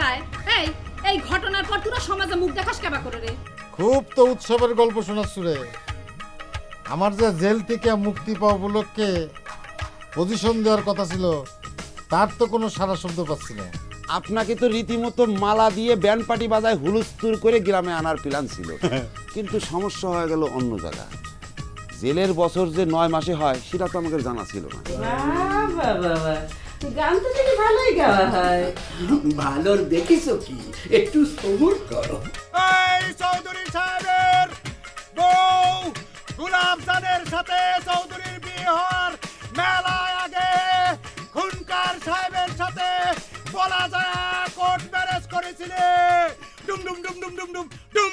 যায়। এই এই ঘটনার পর তোরা সমাজে মুখ দেখাস কেবা করে রে? খুব তো উৎসবের গল্প শোনাচ্ছ রে। আমার যে জেল থেকে মুক্তি পাওয়া উপলক্ষে পজিশন দেওয়ার কথা ছিল তার তো কোনো সারা শব্দ পাচ্ছি না। আপনাকে তো রীতিমতো মালা দিয়ে ব্যান্ড পার্টি বাজায় হুলুস্তুর করে গ্রামে আনার প্ল্যান ছিল। কিন্তু সমস্যা হয়ে গেল অন্য জায়গা জেলের বছর যে নয় মাসে হয় সেটা তো আমাকে জানা ছিল না। বাবা বাবা গান তো ভালোই গাওয়া হয়। ভালোর দেখিস কি? একটু সবুর করো। এই চৌধুরী সাহেবের বউ গুলাম চাঁদের সাথে চৌধুরীর বিয়ে হওয়ার মেলায় আগে খুনকার সাহেবের সাথে বলা যায় কোর্ট ম্যারেজ করেছিলে। ডুম ডুম ডুম ডুম ডুম ডুম ডুম।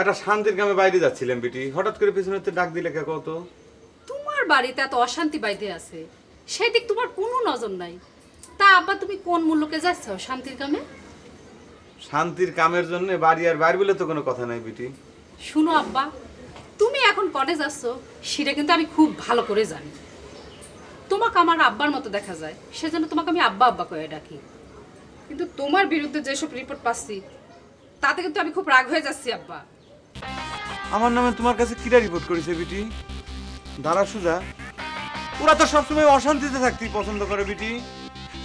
একটা শান্তির গ্রামে বাইরে যাচ্ছিলাম বিটি। হঠাৎ করে পিছনে তো ডাক দিলে কে কত? তোমার বাড়িতে এত অশান্তি বাইতে আছে। সেদিক তোমার কোনো নজর নাই। তা আব্বা তুমি কোন মূল্যকে যাচ্ছ শান্তির কামে শান্তির কামের জন্য বাড়ি আর বাইরে বলে তো কোনো কথা নাই বিটি। শুনো আব্বা তুমি এখন কনে যাচ্ছ সেটা কিন্তু আমি খুব ভালো করে জানি। তোমাকে আমার আব্বার মতো দেখা যায় সেজন্য তোমাকে আমি আব্বা আব্বা করে ডাকি। কিন্তু তোমার বিরুদ্ধে যেসব রিপোর্ট পাচ্ছি তাতে কিন্তু আমি খুব রাগ হয়ে যাচ্ছি আব্বা। আমার নামে তোমার কাছে কিরা রিপোর্ট করেছে বিটি? দাঁড়া সুজা। ওরা তো সবসময় অশান্তিতে থাকতেই পছন্দ করে বিটি।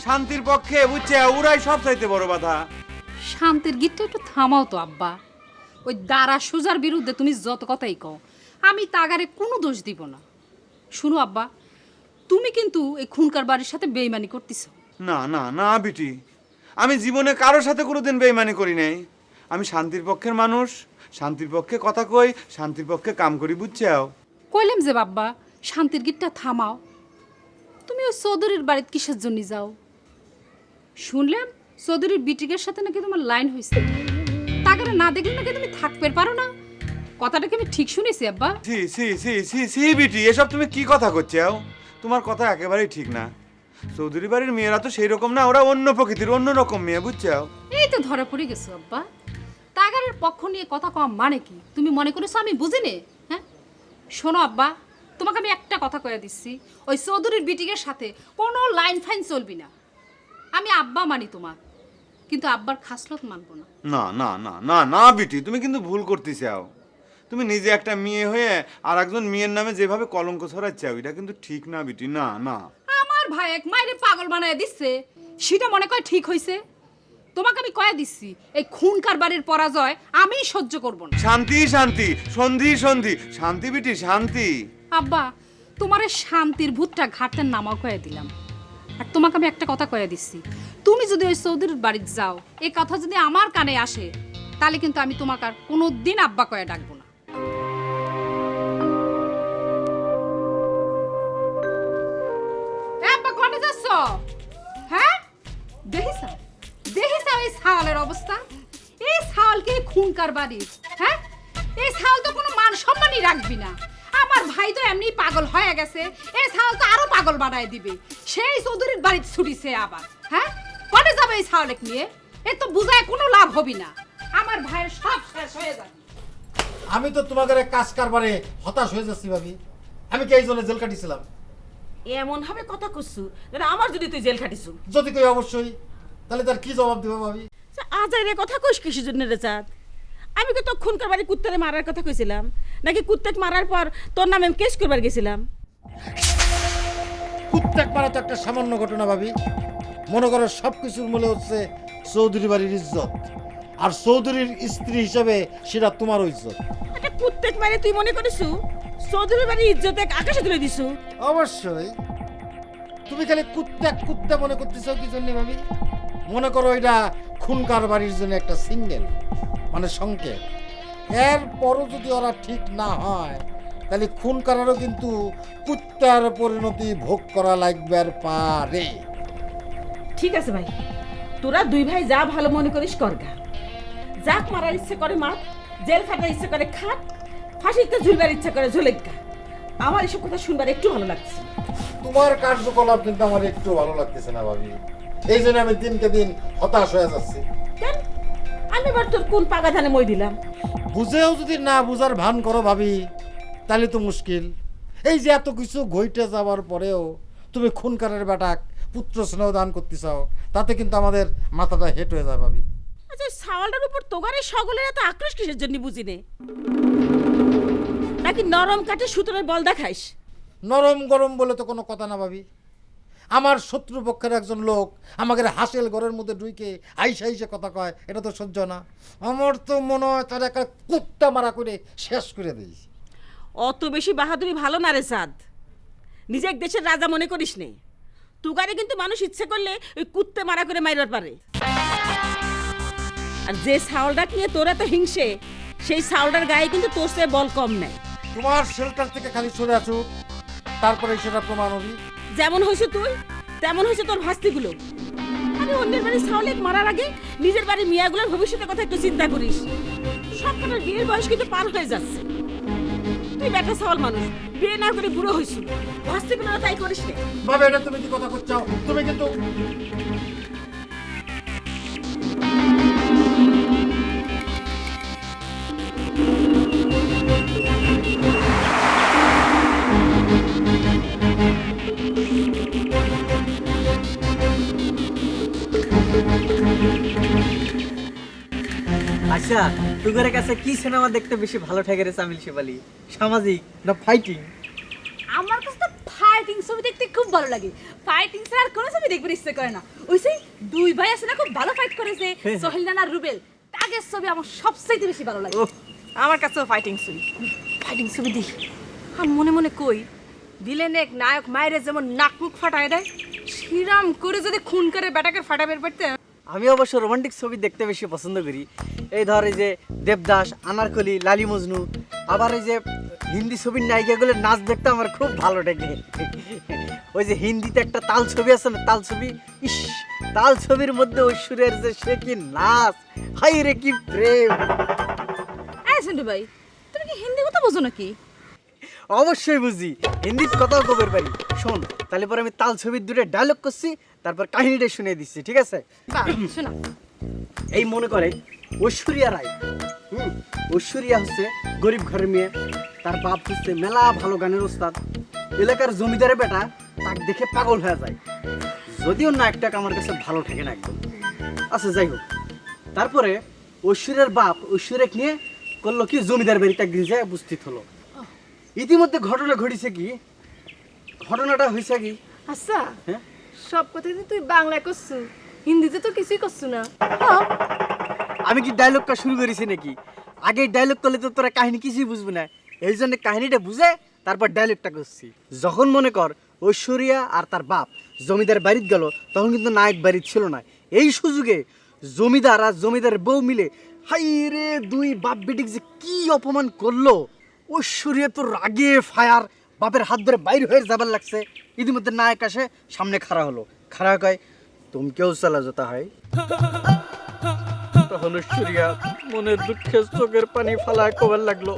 শান্তির পক্ষে বুঝছে? ওরাই সব চাইতে বড় বাধা। শান্তির গীতটা একটু থামাও তো আব্বা। ওই দাঁড়া সুজার বিরুদ্ধে তুমি যত কথাই কও আমি তাগারে কোনো দোষ দিব না। শুনো আব্বা তুমি কিন্তু এই খুনকার বাড়ির সাথে বেইমানি করতেছ। না না না বিটি। আমি জীবনে কারোর সাথে কোনোদিন বেইমানি করি নাই। আমি শান্তির পক্ষের মানুষ শান্তির পক্ষে কথা কই শান্তির পক্ষে কাম করি বুঝছাও। কইলাম যে বাব্বা শান্তির গীতটা থামাও। তুমি ওই চৌধুরীর বাড়িতে কিসের জন্য যাও? শুনলাম চৌধুরীর বিটিকের সাথে নাকি তোমার লাইন হয়েছে তাকে না দেখলে নাকি তুমি থাকতে পারো না। কথাটা কি আমি ঠিক শুনেছি আব্বা? C C C C C BT এসব তুমি কি কথা করছাও তোমার কথা একেবারেই ঠিক না। চৌধুরী বাড়ির মেয়েরা তো সেই রকম না ওরা অন্য প্রকৃতির অন্য রকম মেয়ে বুঝছাও? এই তো ধরা পড়ে গেছো আব্বা। টাগারের পক্ষ নিয়ে কথা কম মানে কি? তুমি মনে করেছ আমি বুঝি নে হ্যাঁ? শোনো আব্বা তোমাকে আমি একটা কথা কয়ে দিচ্ছি। ওই চৌধুরীর বিটিকের সাথে কোনো লাইন ফাইন চলবি না। আমি আব্বা মানি তোমার কিন্তু আব্বার খাসলত মানবো না। না না না না না বিটি তুমি কিন্তু ভুল করতে চাও তুমি নিজে একটা মেয়ে হয়ে আর একজন মেয়ের নামে যেভাবে কলঙ্ক ছড়াচ্ছাও এটা কিন্তু ঠিক না বিটি না না। আমার ভাই এক মায়ের পাগল বানায় দিচ্ছে সেটা মনে কয় ঠিক হয়েছে তোমাকে আমি কয়ে দিচ্ছি এই খুন কারবারের পরাজয় আমি সহ্য করব না। শান্তি শান্তি সন্ধি সন্ধি শান্তি বিটি শান্তি। আব্বা তোমার এই শান্তির ভূতটা ঘাটতে নামাও কয়ে দিলাম। আর তোমাকে আমি একটা কথা কয়ে দিচ্ছি তুমি যদি ওই সৌদির বাড়িতে যাও এই কথা যদি আমার কানে আসে তাহলে কিন্তু আমি তোমাকে আর কোনো দিন আব্বা কয়ে ডাকবো না। আব্বা কোনে যাচ্ছ? এই ছাওয়ালের অবস্থা। এই ছাওয়ালকে খুনকার বাড়ির হ্যাঁ? এই ছাওয়াল তো কোনো মান সম্মানই রাখবি না। আমার ভাই তো এমনি পাগল হয়ে গেছে। এই ছাওয়াল তো আরও পাগল বানায় দিবে। সেই চৌধুরীর বাড়িতে ছুটিছে আবার। হ্যাঁ? কনে যাবে এই ছাওয়ালেক নিয়ে? এ তো বুঝায় কোনো লাভ হবি না। আমার ভাইয়ের সব শেষ হয়ে যাবে। আমি তো তোমাদের কাজ কারবারে হতাশ হয়ে যাচ্ছি ভাবি। আমি কি এই জন্য জেল কাটিছিলাম? এমন ভাবে কথা করছু যেন আমার যদি তুই জেল খাটিছু যদি কই অবশ্যই। তাহলে তার কি জবাব দেবো ভাবি? আজাই রে কথা কইস কিসের জন্য রে চাঁদ? আমি কি তো খুন করবারে কুত্তারে মারার কথা কইছিলাম? নাকি কুত্তাক মারার পর তোর নামে কেস করবার গেছিলাম? প্রত্যেক মারা তো একটা সামান্য ঘটনা ভাবি। মনে করো সব কিছুর মূলে হচ্ছে চৌধুরী বাড়ির ইজ্জত। আর চৌধুরীর স্ত্রী হিসাবে সেটা তোমার ইজ্জত। একটা কুত্তাক মারে তুই মনে করিসু? চৌধুরী বাড়ির ইজ্জত এক আকাশে তুলে দিছু অবশ্যই। তুমি খালি কুত্তাক কুত্তা মনে করতেছ কি জন্য ভাবি? মনে করো এটা খুন কারবারির জন্য একটা সিঙ্গেল মানে সংকেত। এর পরও যদি ওরা ঠিক না হয় তাহলে খুন করারও কিন্তু কুত্তার পরিণতি ভোগ করা লাগবে পারে ঠিক আছে ভাই। তোরা দুই ভাই যা ভালো মনে করিস করগা যাক মারার ইচ্ছে করে মার জেল খাটার ইচ্ছে করে খাট ফাঁসিতে ঝুলবার ইচ্ছা করে ঝুলেকা আমার এসব কথা শুনবার একটু ভালো লাগছে তোমার কার্যকলাপ কিন্তু আমার একটু ভালো লাগতেছে না ভাবি। এই জন্য আমি দিনকে দিন হতাশ হয়ে যাচ্ছি। কেন? আমি এবার তোর কোন পাগা ধানে মই দিলাম? বুঝেও যদি না বুঝার ভান করো ভাবি তাহলে তো মুশকিল। এই যে এত কিছু ঘইটে যাওয়ার পরেও তুমি খুনকারের বেটাক পুত্র স্নেহ দান করতে চাও তাতে কিন্তু আমাদের মাথাটা হেট হয়ে যায় ভাবি। আচ্ছা সাওয়ালটার উপর তোগারে সকলের এত আক্রোশ কিসের জন্য বুঝি নে? নাকি নরম কাঠে সুতোর বল দেখাইস? নরম গরম বলে তো কোনো কথা না ভাবি। আমার শত্রুপক্ষের একজন লোক আমাকে হাসেল ঘরের মধ্যে ঢুইকে আইসা আইসে কথা কয় এটা তো সহ্য না। আমার তো মনে হয় তার একটা কুত্তা মারা করে শেষ করে দিই অত বেশি বাহাদুরি ভালো না রে সাদ। নিজের দেশের রাজা মনে করিস নে। তুগারে কিন্তু মানুষ ইচ্ছে করলে ওই কুত্তে মারা করে মাইবার পারে। আর যে সাউলটা নিয়ে তোরা তো হিংসে সেই সাউলটার গায়ে কিন্তু তোর সে বল কম নেই। তোমার শেল্টার থেকে খালি সরে আসুক তারপরে সেটা প্রমাণ হবি। যেমন হয়েছে তুই, তেমন হয়েছে তোর ভাস্তিগুলো। আরে অন্যের বাড়ি সাউলেক মারার আগে নিজের বাড়ির মিয়াগুলোর ভবিষ্যতের কথা একটু চিন্তা করিস। সব বিয়ের বয়স কিন্তু পার হয়ে যাচ্ছে। তুই ব্যাটা সাওয়াল মানুষ, বিয়ে না করে বুড়ো হয়েছিল ভাস্তিগুলো তাই করিস না বাবা, এটা তুমি কি কথা করছ তুমি কিন্তু আচ্ছা তোদের কাছে কি সিনেমা দেখতে বেশি ভালো ঠেকে রে সামিল শেফালি? সামাজিক না ফাইটিং আমার কাছে তো ফাইটিং ছবি দেখতে খুব ভালো লাগে। ফাইটিং ছাড়া আর কোনো ছবি দেখবার ইচ্ছে করে না। ওই সেই দুই ভাই আছে না খুব ভালো ফাইট করেছে সোহেল নানা আর রুবেল। তাদের ছবি আমার সবচাইতে বেশি ভালো লাগে। আমার কাছেও ফাইটিং ছবি। ফাইটিং ছবি দেখি। আর মনে মনে কই ভিলেন এক নায়ক মায়ের যেমন নাক মুখ ফাটায় দেয় শ্রীরাম করে যদি খুন করে বেটাকে ফাটা বের করতে আমি অবশ্য রোমান্টিক ছবি দেখতে বেশি পছন্দ করি। এই ধর এই যে দেবদাস, আনারকলি, লালি মজনু, আবার এই যে হিন্দি ছবির নায়িকাগুলোর নাচ দেখতে আমার খুব ভালো ঠেকে ওই যে হিন্দিতে একটা তাল ছবি আছে না, তাল ছবি? ইস, তাল ছবির মধ্যে ঐশ্বরের যে সে কি নাচ হাই রে কি প্রেম। এই ভাই, তুমি কি হিন্দি কথা বোঝো নাকি? অবশ্যই বুঝি। হিন্দির কথাও কবের পারি। শোন তাহলে পরে আমি তাল ছবির দুটো ডায়লগ করছি তারপর কাহিনীটা শুনে দিচ্ছি ঠিক আছে? শোনা। এই মনে করে ঐশ্বরিয়া রায় হুম ঐশ্বরিয়া হচ্ছে গরিব ঘরের মেয়ে। তার বাপ হচ্ছে মেলা ভালো গানের ওস্তাদ। এলাকার জমিদারের বেটা তাকে দেখে পাগল হয়ে যায়। যদিও না একটা আমার কাছে ভালো ঠেকে না একদম। আচ্ছা যাই হোক। তারপরে ঐশ্বর্যের বাপ ঐশ্বর্যকে নিয়ে করল কি? জমিদার বাড়িতে একদিন যায় উপস্থিত হলো। ইতিমধ্যে ঘটনা ঘটেছে কি? ঘটনাটা হয়েছে কি? আচ্ছা হ্যাঁ? সব কথা তুই বাংলায় করছু হিন্দিতে তো কিছুই করছু না। আমি কি ডায়লগটা শুরু করেছি নাকি? আগে ডায়লগ করলে তো তোরা কাহিনী কিছুই বুঝবি না। এই জন্য কাহিনীটা বুঝে তারপর ডায়লগটা করছি। যখন মনে কর ঐশ্বরিয়া আর তার বাপ জমিদার বাড়িতে গেল তখন কিন্তু নায়ক বাড়িতে ছিল না। এই সুযোগে জমিদার আর জমিদার বউ মিলে হাই রে দুই বাপ বেটিক যে কি অপমান করল? ঐশ্বরিয়া তো রাগে ফায়ার, বাপের হাত ধরে বাইর হয়ে যাবার লাগছে। ইতিমধ্যে নায়ক আসে, সামনে খাড়া হলো। খাড়া কয় তুমকেও চালা যেতে হয়? তখন ঐশ্বরিয়া মনে দুঃখে চোখের পানি ফালা কবার লাগল।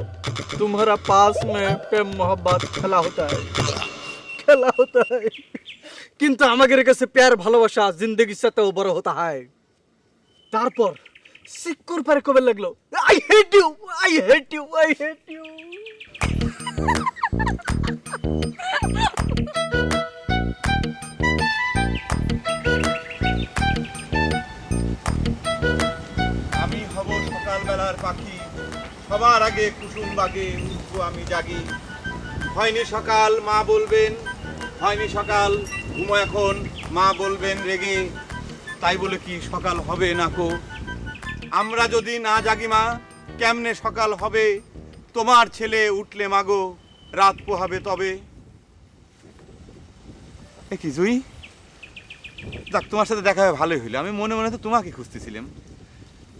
তোমারা পাস মে প্রেম মোহাম্মত খেলা হতা হয় খেলা হতা হয় কিন্তু আমাদের কাছে প্যার, ভালোবাসা, জিন্দগি সাথেও বড় হতা হয় তারপর সিক্কুর পারে কবে লাগল I hate you I hate you I hate you আমি হব সকালবেলার পাখি। সবার আগে কুসুম বাগে উঠবো আমি জাগি। হয়নি সকাল, মা বলবেন। হয়নি সকাল, ঘুমো এখন, মা বলবেন রেগে। তাই বলে কি সকাল হবে না কো? আমরা যদি না জাগি মা, কেমনে সকাল হবে? তোমার ছেলে উঠলে মাগো রাত পোহাবে তবে। কি জুই? যাক তোমার সাথে দেখা হয়ে ভালোই হইল। আমি মনে মনে তো তোমাকে খুঁজতেছিলাম।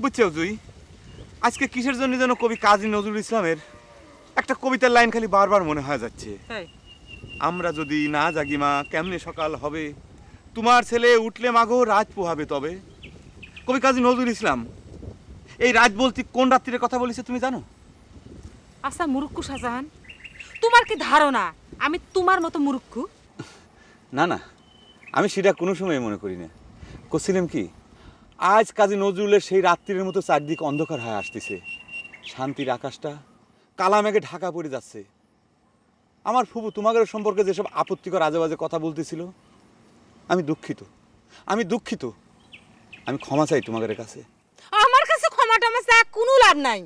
বুঝছ জুই? আজকে কিসের জন্য যেন কবি কাজী নজরুল ইসলামের একটা কবিতার লাইন খালি বারবার মনে হয়ে যাচ্ছে। আমরা যদি না জাগি মা কেমনে সকাল হবে? তোমার ছেলে উঠলে মাগো রাত পোহাবে তবে। কবি কাজী নজরুল ইসলাম এই রাত বলতে কোন রাত্রির কথা বলেছে তুমি জানো? আচ্ছা মুরুক্কু শাহজাহান তোমার কি ধারণা? আমি তোমার মতো মুরুক্কু? না না। আমি সেটা কোনো সময় মনে করি না। করছিলাম কি আজ কাজী নজরুলের সেই রাত্রির মতো চারদিক অন্ধকার হয়ে আসতেছে। শান্তির আকাশটা কালা মেঘে ঢাকা পড়ে যাচ্ছে। আমার ফুবু তোমাদের সম্পর্কে যেসব আপত্তিকর আজে বাজে কথা বলতেছিল আমি দুঃখিত। আমি দুঃখিত। আমি ক্ষমা চাই তোমাদের কাছে। আমার কাছে ক্ষমা টমা কোনো লাভ নাই।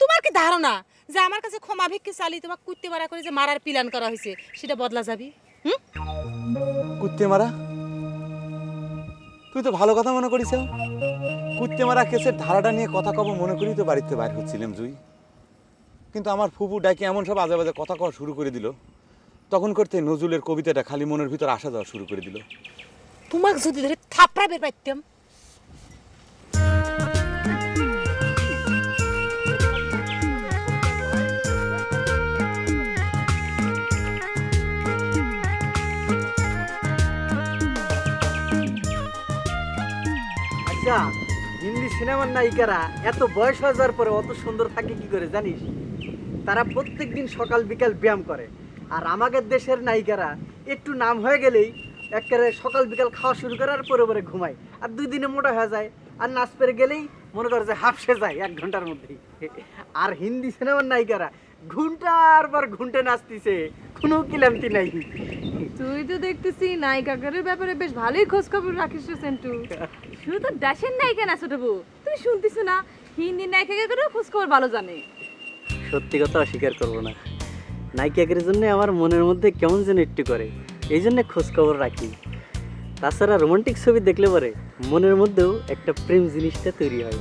তোমার কি ধারণা যে আমার কাছে ক্ষমা ভিক্ষে চালি তোমার কুত্তে মারা করে যে মারার প্ল্যান করা হয়েছে সেটা বদলা যাবি? হুম? কুত্তে মারা? তুই তো ভালো কথা মনে করিস কুত্তে মারা কেসের ধারাটা নিয়ে কথা কব মনে করি তো বাড়িতে বাইর হচ্ছিলাম জুই কিন্তু আমার ফুপু ডাকে এমন সব আজে বাজে কথা কওয়া শুরু করে দিল। তখন করতে নজরুলের কবিতাটা খালি মনের ভিতর আসা যাওয়া শুরু করে দিল। তোমাকে যদি ধরে থাপড়া বের পাইতাম আচ্ছা হিন্দি সিনেমার নায়িকারা এত বয়স হয়ে যাওয়ার পরে অত সুন্দর থাকে কি করে জানিস? তারা প্রত্যেক দিন সকাল, বিকাল ব্যায়াম করে। আর আমাদের দেশের নায়িকারা একটু নাম হয়ে গেলেই একেবারে সকাল, বিকাল খাওয়া শুরু করে আর পরে পরে ঘুমায়। আর দুই দিনে মোটা হয়ে যায়। আর নাচ পেরে গেলেই মনে করে যে হাফসে যায় এক ঘণ্টার মধ্যেই। আর হিন্দি সিনেমার নায়িকারা ঘণ্টার পর ঘন্টে নাচতিছে, কোনো কিলামতি নাই। তুই তো দেখতেছি নায়িকা নায়িকাগারের ব্যাপারে বেশ ভালোই খোঁজ খবর রাখিস রে সেন্টু। শুধু তো দেশের নায়িকা না ছোট বউ তুমি শুনতেছো না হিন্দি নায়িকা নায়িকাগারেও খোঁজ খবর ভালো জানে। সত্যি কথা অস্বীকার করব না। নায়িকাকের জন্য আমার মনের মধ্যে কেমন যেন একটু করে এই জন্য খোঁজ খবর রাখি। তাছাড়া রোমান্টিক ছবি দেখলে পরে মনের মধ্যেও একটা প্রেম জিনিসটা তৈরি হয়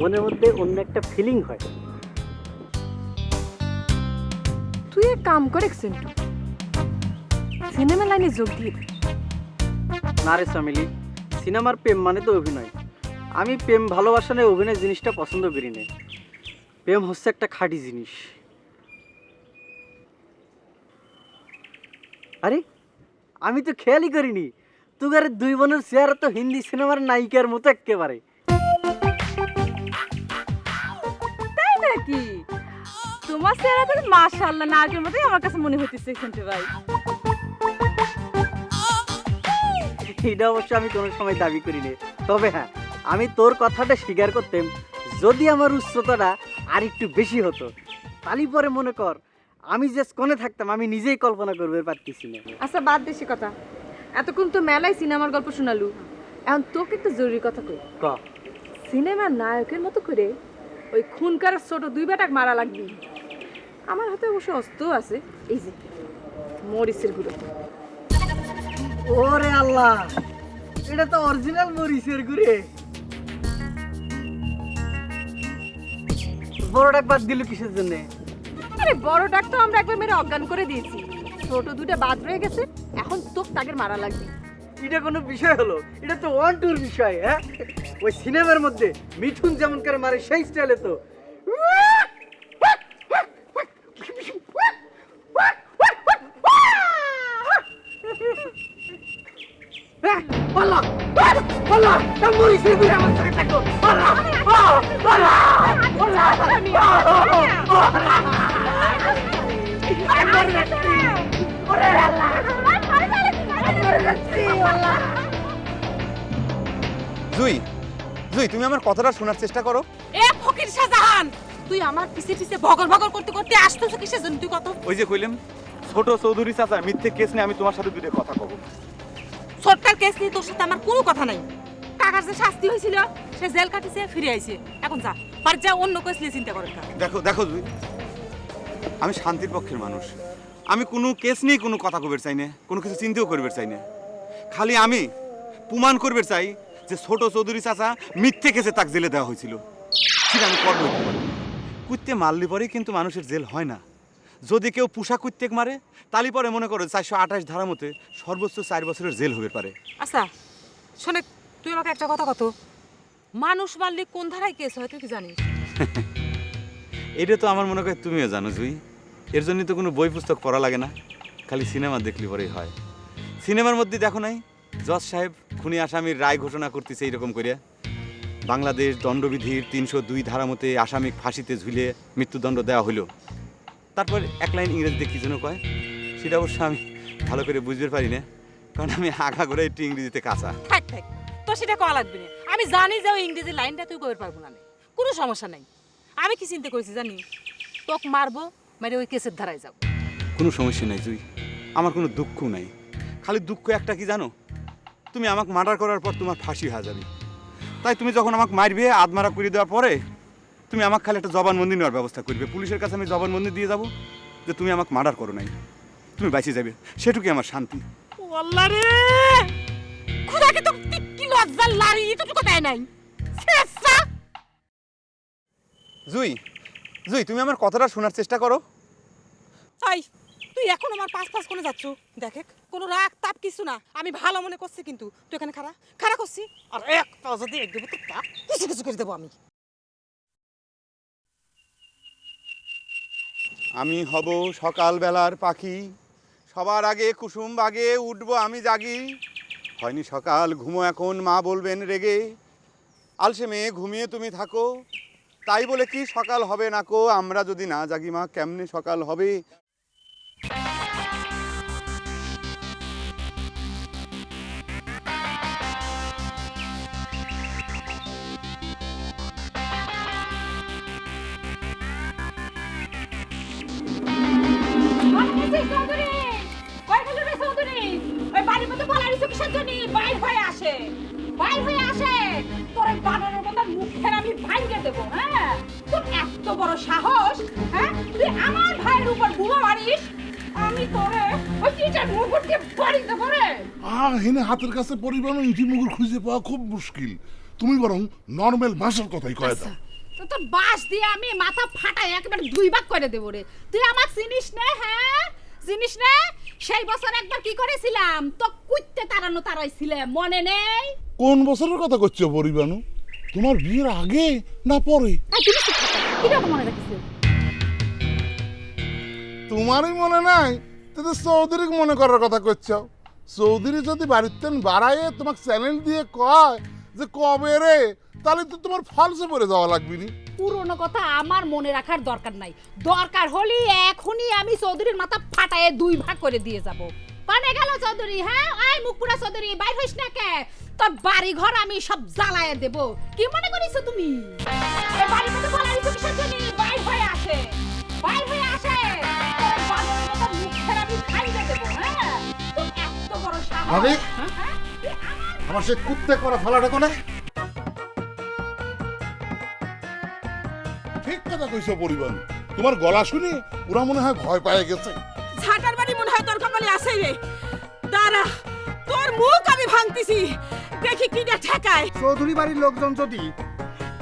মনের মধ্যে অন্য একটা ফিলিং হয়। তুই এক কাম করে সেন্টু সিনেমা লাইনে যোগ দিয়ে। না রে সামিলি সিনেমার প্রেম মানে তো অভিনয়। আমি প্রেম ভালোবাসা নিয়ে অভিনয় জিনিসটা পছন্দ করি না। প্রেম হচ্ছে একটা খাঁটি জিনিস। আরে আমি তো খেয়ালই করিনি। তুগার দুই বোনের চেহারা তো হিন্দি সিনেমার নায়িকার মতো একেবারে তাই নাকি? তোমার চেহারা তো মাশাআল্লাহ না আগের মতোই আমার কাছে মনে হইতেছে শুনতে ভাই। এটা অবশ্য আমি কোনো সময় দাবি করি না তবে হ্যাঁ আমি তোর কথাটা স্বীকার করতাম যদি আমার উচ্চতাটা আর একটু বেশি হতো তালি পরে মনে কর আমি যে কোণে থাকতাম আমি নিজেই কল্পনা করবে পারতেছি না। আচ্ছা বাদ দেশি কথা। এতক্ষণ তো মেলায় সিনেমার গল্প শোনালু। এখন তোকে একটা জরুরি কথা কই। ক? সিনেমার নায়কের মতো করে ওই খুনকার ছোট দুই বেটাক মারা লাগবে। আমার হাতে অবশ্য অস্ত্র আছে। এই যে মরিচের গুঁড়ো। ওরে আল্লাহ। এটা তো অরিজিনাল মরিচের গুড়ে। বড়টাক বাদ দিল কিসের জন্য? আরে বড় ডাক তো আমরা একবার মেরে অজ্ঞান করে দিয়েছি। ছোট দুটো বাদ রয়ে গেছে এখন তোক তাকে মারা লাগবে। এটা কোনো বিষয় হলো? এটা তো ওয়ান টুর বিষয় হ্যাঁ? ওই সিনেমার মধ্যে মিঠুন যেমন করে মারে সেই স্টাইলে তো হ্যাঁ, পাল্লা, পাল্লা, পাল্লা, তা মরিচের গুঁড়ে আমার সাথে থাকো, পাল্লা, পাল্লা, পাল্লা, পাল্লা, আল্লাহ। জুই জুই তুমি আমার কথাটা শোনার চেষ্টা করো। এ ফকির শাহজাহান! তুই আমার পিছে পিছে ভগর ভগর করতে করতে আসতেছ কিসের জন্য? তুই কত ওই যে কইলাম ছোট চৌধুরী চাচা মিথ্যে কেস নিয়ে আমি তোমার সাথে দুটো কথা কব। সরকার কেস নিয়ে তোর সাথে আমার কোনো কথা নাই। কাকার যে শাস্তি হয়েছিল সে জেল কাটিছে ফিরে আইছে। এখন যা আর যা অন্য কেস নিয়ে চিন্তা করেন কা দেখো দেখো জুই আমি শান্তির পক্ষের মানুষ। আমি কোনো কেস নিয়ে কোনো কথা কবের চাই না কোনো কিছু চিন্তাও করবে চাই না। খালি আমি প্রমাণ করবে চাই যে ছোট চৌধুরী চাচা মিথ্যে কেসে তাক জেলে দেওয়া হয়েছিল। সেটা আমি করব কুত্তে মারলি পরেই কিন্তু মানুষের জেল হয় না। যদি কেউ পুষা কুত্তেক মারে তালি পরে মনে করো চারশো আঠাশ ধারা মতে সর্বোচ্চ চার বছরের জেল হবে পারে। আচ্ছা শোনে তুই আমাকে একটা কথা কত? মানুষ মারলে কোন ধারায় কেস হয় তুই কি জানিস? এটা তো আমার মনে হয় তুমিও জানো জুই। এর জন্য তো কোনো বই পুস্তক পড়া লাগে না খালি সিনেমা দেখলি পরেই হয়। সিনেমার মধ্যে দেখো নাই জজ সাহেব খুনি আসামির রায় ঘোষণা করতেছে এইরকম করিয়া বাংলাদেশ দণ্ডবিধির তিনশো দুই ধারা মতে আসামি ফাঁসিতে ঝুলে মৃত্যুদণ্ড দেওয়া হলো তারপর এক লাইন ইংরেজিতে কি যেন কয়? সেটা অবশ্য আমি ভালো করে বুঝতে পারি না কারণ আমি আগা করে একটু ইংরেজিতে কাঁচা। তো সেটা কয়া লাগবে না। আমি জানি যে ওই ইংরেজি লাইনটা তুই কইতে পারব না। কোনো সমস্যা নাই। আমি কি চিন্তা করেছি জানি? তোকে মারবো মারে ওই কেসের ধারায় যাব। কোনো সমস্যা নাই তুই। আমার কোনো দুঃখ নাই। খালি দুঃখ একটা কি জানো? তুমি আমাকে মার্ডার করার পর তোমার ফাঁসি হয়ে যাবে। তাই তুমি যখন আমাকে মারবে আদমারা করে দেওয়ার পরে তুমি আমাকে খালি একটা জবানবন্দি নেওয়ার ব্যবস্থা করবে। পুলিশের কাছে আমি জবানবন্দি দিয়ে যাব যে তুমি আমাকে মার্ডার করো নাই। তুমি বাঁচিয়ে যাবে। সেটুকুই আমার শান্তি। আল্লাহ রে! খুদাকে তো লজ্জার লারি এতটুকু দেয় নাই। জুই জুই তুমি আমার কথাটা শোনার চেষ্টা করো। তাই তুই এখন আমার পাশ পাশ করে যাচ্ছ। দেখে কোনো রাগ তাপ কিছু না। আমি ভালো মনে করছি কিন্তু। তুই এখানে খারা খারা করছি। আর এক পাও যদি এক দেবো তো তাপ কিছু কিছু করে দেবো আমি। আমি হব সকালবেলার পাখি। সবার আগে কুসুম বাগে উঠবো আমি জাগি। হয়নি সকাল, ঘুমো এখন, মা বলবেন রেগে। আলসে মেয়ে, ঘুমিয়ে তুমি থাকো। তাই বলে কি সকাল হবে না কো? আমরা যদি না জাগি মা, কেমনে সকাল হবে? দেবো হ্যাঁ? তোর এত বড় সাহস হ্যাঁ? তুই আমার ভাইয়ের উপর বুড়ো মারিস আমি তোরে ওই দিয়ে বাড়ি দেবো রে। হেনে হাতের কাছে মুগুর খুঁজে পাওয়া খুব মুশকিল। তুমি বরং নর্মাল ভাষার কথাই কয়ে দাও। তো তোর বাস দিয়ে আমি মাথা ফাটাই একেবারে দুই ভাগ করে দেবো রে। তুই আমার চিনিস না হ্যাঁ? চিনিস না? সেই বছর একবার কি করেছিলাম? তো কুইতে তাড়ানো তাড়াইছিলে মনে নেই? কোন বছরের কথা করছ পরিবানু? তোমার বিয়ের আগে না পরে? তুমি মনে তোমারই মনে নাই? তো চৌধুরী মনে করার কথা করছ। চৌধুরী যদি বাড়িতে বাড়াইয়ে তোমাকে চ্যালেঞ্জ দিয়ে কয় যে কবে রে তাহলে তো তোমার ফলসে পড়ে যাওয়া লাগবে নি। পুরনো কথা আমার মনে রাখার দরকার নাই। দরকার হলে এখনই আমি চৌধুরীর মাথা ফাটায়ে দুই ভাগ করে দিয়ে যাব। গেল চৌধুরী হ্যাঁ? মুখপুরা চৌধুরী বাইর হইস না কে? তোর বাড়ি ঘর আমি সব জ্বালায় দেব। কি মনে করিস তুমি? বলা কিসের জন্য বাইর হয়ে আসে। বাইর আসে। ভাবি? হ্যাঁ, আমার? সে কুত্তে করা ফালাটা কোনে? ঠিক কথা কইছো পরিবানু তোমার গলা শুনে ওরা মনে হয় ভয় পেয়ে গেছে। ঝাঁটার বাড়ি মনে হয় তোর কপালে আছে রে। দাঁড়া তোর মুখ আমি ভাঙতেছি। দেখি কিটা ঠেকায়। চৌধুরী বাড়ির লোকজন যদি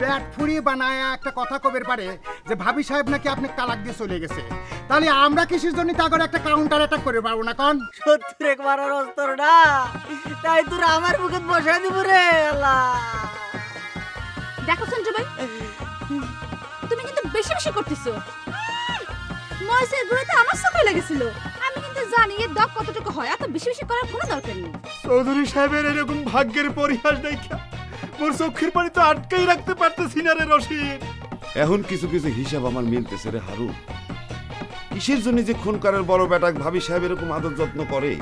পেট ফুরিয়ে বানায় একটা কথা কবের পারে যে ভাবি সাহেব নাকি আপনি তালাক দিয়ে চলে গেছে। তাহলে আমরা কিসের জন্য তাগর একটা কাউন্টার অ্যাটাক করে পারব না কন? সত্তর এক মারার অস্তর না। তাই তোর আমার মুখে বসাই দিব রে আল্লাহ। দেখো সঞ্জু ভাই তুমি কিন্তু বেশি বেশি করতেছো। ময়সের গুঁড়োতে আমার চোখে লেগেছিল। আমি কিন্তু জানি এর দক কতটুকু হয় এত বেশি বেশি করার কোনো দরকার নেই। চৌধুরী সাহেবের এরকম ভাগ্যের পরিহাস দেখা মোর চোখের পানি তো আটকাই রাখতে পারতেছি না রে রশিদ। এখন কিছু কিছু হিসাব আমার মিলতেছে রে হারু। কিসের জন্য যে খুন করার বড় বেটাক ভাবি সাহেব এরকম আদর যত্ন করে?